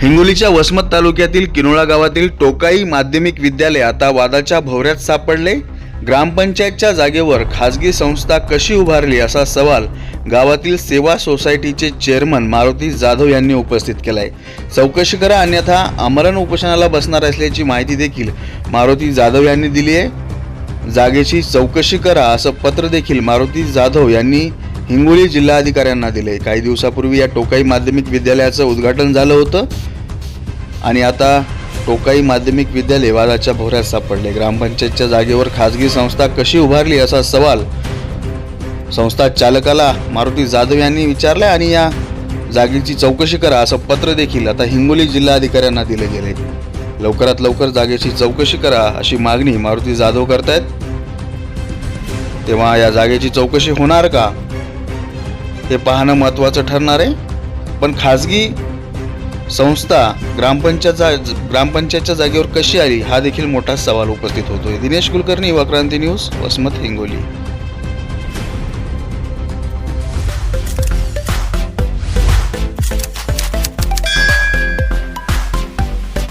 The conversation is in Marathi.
हिंगोलीच्या वसमत तालुक्यातील किनोळा गावातील टोकाई माध्यमिक विद्यालय आता वादाच्या भोवऱ्यात सापडले. ग्रामपंचायतच्या जागेवर खासगी संस्था कशी उभारली असा सवाल गावातील सेवा सोसायटीचे चेअरमन मारुती जाधव यांनी उपस्थित केलाय. चौकशी करा अन्यथा आमरण उपोषणाला बसणार असल्याची माहिती देखील मारुती जाधव यांनी दिली आहे जागेची चौकशी करा असं पत्र देखील मारुती जाधव यांनी हिंगोली जिल्हाधिकाऱ्यांना दिले. काही दिवसापूर्वी या टोकाई माध्यमिक विद्यालयाचं उद्घाटन झालं होतं. आणि आता टोकाई माध्यमिक विद्यालय वादाच्या भोवऱ्यात सापडले. ग्रामपंचायतच्या जागेवर खाजगी संस्था कशी उभारली असा सवाल संस्था चालकाला मारुती जाधव यांनी विचारला आणि या जागेची चौकशी करा असं पत्र देखील आता हिंगोली जिल्हाधिकाऱ्यांना दिले गेले. लवकरात लवकर जागेची चौकशी करा अशी मागणी मारुती जाधव करतायत. तेव्हा या जागेची चौकशी होणार का? हे पाहणं महत्त्वाचं ठरणार आहे. पण खाजगी संस्था ग्रामपंचायत जा ग्रामपंचायतच्या जागेवर कशी आली हा देखील मोठा सवाल उपस्थित होतोय. दिनेश कुलकर्णी वक्रांती न्यूज वसमत हिंगोली.